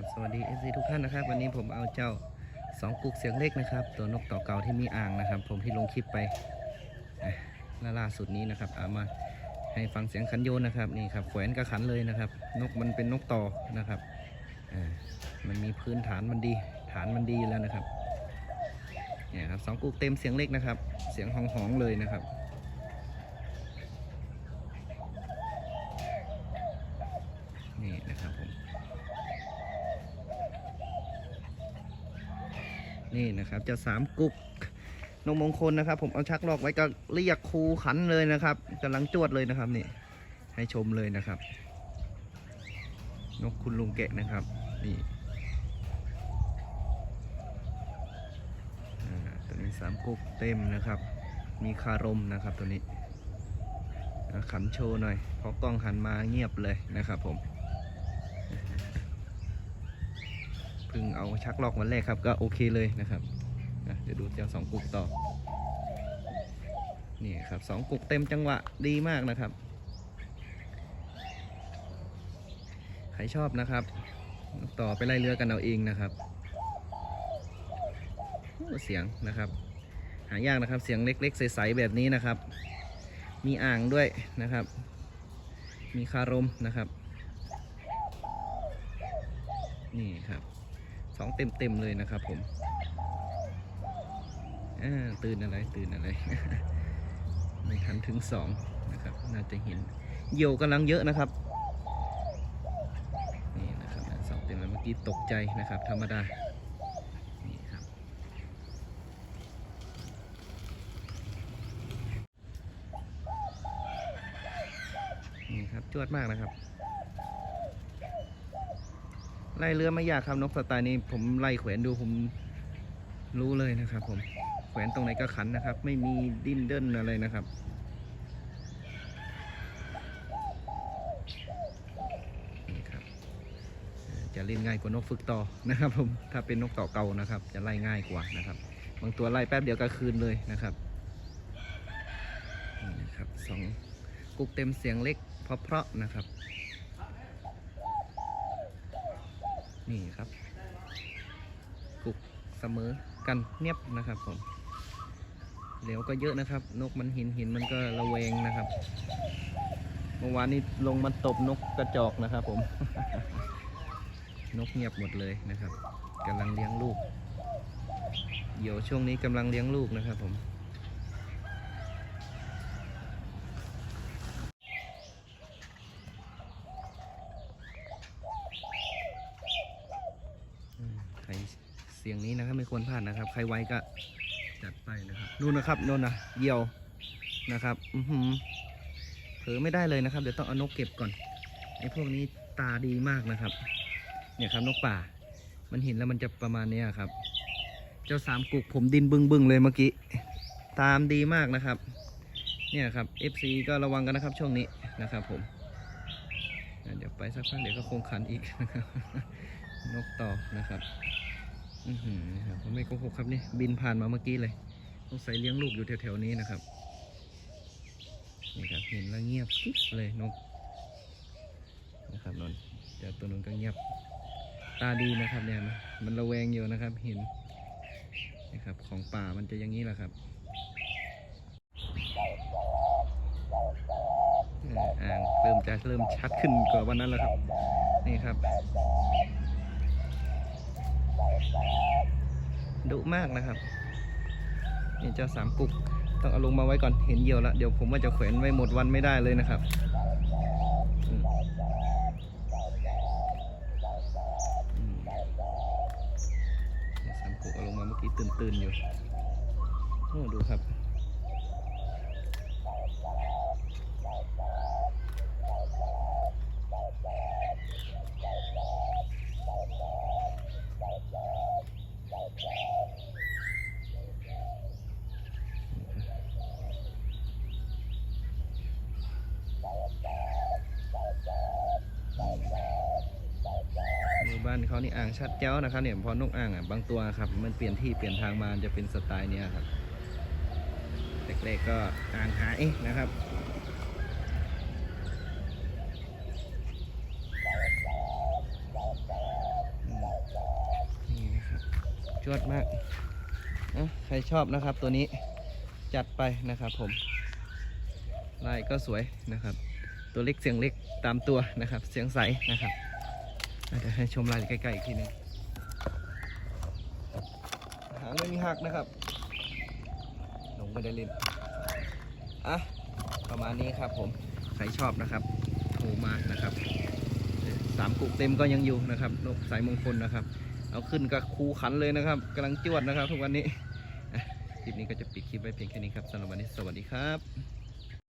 ับสวัสดีเอซีทุกท่านนะครับ วันนี้ผมเอาเจ้าสองกุกเสียงเล็กนะครับ ตัวนกต่อเก่าที่มีอ่างนะครับ ผมที่ลงคลิปไปอะล่าล่าสุดนี้นะครับเอามาให้ฟังเสียงขันโยนนะครับนี่ครับแขวนกับขันเลยนะครับ นกมันเป็นนกต่อนะครับมันมีพื้นฐานมันดี ฐานมันดีแล้วนะครับเนี่ยครับสองกุกเต็มเสียงเล็กนะครับ เสียงหองหองๆเลยนะครับ นี่นะครับผม นี่นะครับจะสามกุกนกมงคลนะครับ ผมเอาชักลอกไว้ก็เรียกครูขันเลยนะครับกำลังจวดเลยนะครับนี่ให้ชมเลยนะครับ นกคุณลุงแกะนะครับ นี่ตัวนี้สามกุกเต็มนะครับ มีคารมนะครับตัวนี้ขันโชว์หน่อยพอกล้องหันมาเงียบเลยนะครับผม เพิ่งเอาชักลอกวันแรกครับ ก็โอเคเลยนะครับเดี๋ยวดูเจ้าสองกุกต่อนี่ครับสองกุกเต็มจังหวะดีมากนะครับ ใครชอบนะครับ ต่อไปไล่เรือกันเอาเองนะครับเสียงนะครับ หายากนะครับเสียงเล็ก ๆ ใสๆแบบนี้นะครับ มีอ่างด้วยนะครับ มีคารมนะครับ นี่ครับ สองเต็มเต็มๆเลยนะครับผมตื่นอะไรตื่นอะไร ไม่ทันถึงสองนะครับ น่าจะเห็นเหยี่ยวกำลังเยอะนะครับนี่นะครับสองเต็มแล้วเมื่อกี้ตกใจนะครับ ธรรมดานี่ครับนี่ครับจวดมากนะครับ ไล่เรือไม่ยากครับนกสไตล์นี้ผมไล่แขวนดูผมรู้เลยนะครับผมแขวนตรงไหนก็ขันนะครับ ไม่มีดิ้นเด้นอะไรนะครับนี่ครับ จะเล่นง่ายกว่านกฝึกต่อนะครับผมถ้าเป็นนกต่อเก่านะครับ จะไล่ง่ายกว่านะครับ บางตัวไล่แป๊บเดียวก็คืนเลยนะครับนี่นะครับสองกุกเต็มเสียงเล็กเพราะๆนะครับ นี่ครับกุกเสมอกันเนียบนะครับผมเหลวก็เยอะนะครับ นกมันหินหินมันก็ระแวงนะครับ เมื่อวานนี้ลงมันตบนกกระจอกนะครับ ผม นกเงียบหมดเลยนะครับกำลังเลี้ยงลูกเดี๋ยวช่วงนี้กำลังเลี้ยงลูกนะครับผม อืมใครเสียงนี้นะครับไม่ควรพลาดนะครับ ใครไว้ก็จัดไปนะครับนู่นนะครับนู่นนะเยี่ยวนะครับ อือหือเผลอไม่ได้เลยนะครับ เดี๋ยวต้องเอานกเก็บก่อนไอ้พวกนี้ตาดีมากนะครับ เนี่ยครับนกป่า มันเห็นแล้วมันจะประมาณนี้ครับ เจ้าสามกุกผมดินบึ้งบึงๆเลยเมื่อกี้ ตามดีมากนะครับ เนี่ยครับ FC ก็ระวังกันนะครับช่วงนี้นะครับ ผมเดี๋ยวไปสักพักเดี๋ยวก็คงขันอีกนะครับนกต่อนะครับ อือหือครับผมไม่โกหกครับนี่บินผ่านมาเมื่อกี้เลยต้องใส่เลี้ยงลูกอยู่แถวๆนี้นะครับนี่ครับเห็นแล้วเงียบกิ๊บเลยนกนะครับนนเดี๋ยวตัวนนก็เงียบตาดีนะครับเนี่ยมันมันระแวงอยู่นะครับเห็นนะครับของป่ามันจะอย่างนี้แหละครับอ่ออ่างเริ่มจะเริ่มชัดขึ้นกว่าวันนั้นแล้วครับ นี่ครับ ดุมากนะครับนี่เจ้าสามกุกต้องเอาลงมาไว้ก่อนเห็นเหยี่ยวแล้วเดี๋ยวผมว่าจะแขวนไว้หมดวันไม่ได้เลยนะครับสามกุกเอาลงมาเมื่อกี้ตื่นๆอยู่โอ้ดูครับ บ้านเขานี่อ่างชัดเจ้านะครับเนี่ยพอนกอ่างอะบางตัวครับ มันเปลี่ยนที่เปลี่ยนทางมาจะเป็นสไตล์เนี้ยครับแรกๆก็อ่างหายนะครับจวดมากนะใครชอบนะครับตัวนี้จัดไปนะครับผมลายก็สวยนะครับ ตัวเล็กเสียงเล็กตามตัวนะครับ เสียงใสนะครับ เดี๋ยวให้ชมรายละเอียดใกล้ๆอีกทีนึงหางไม่มีหักนะครับลงไม่ได้เล่นอะประมาณนี้ครับผมใครชอบนะครับโทรมานะครับสามกุกเต็มก็ยังอยู่นะครับนกสายมงคลนะครับ เอาขึ้นกับคูขันเลยนะครับกำลังจวดนะครับทุกวันนี้คลิปนี้ก็จะปิดคลิปไว้เพียงแค่นี้ครับสำหรับวันนี้สวัสดีครับ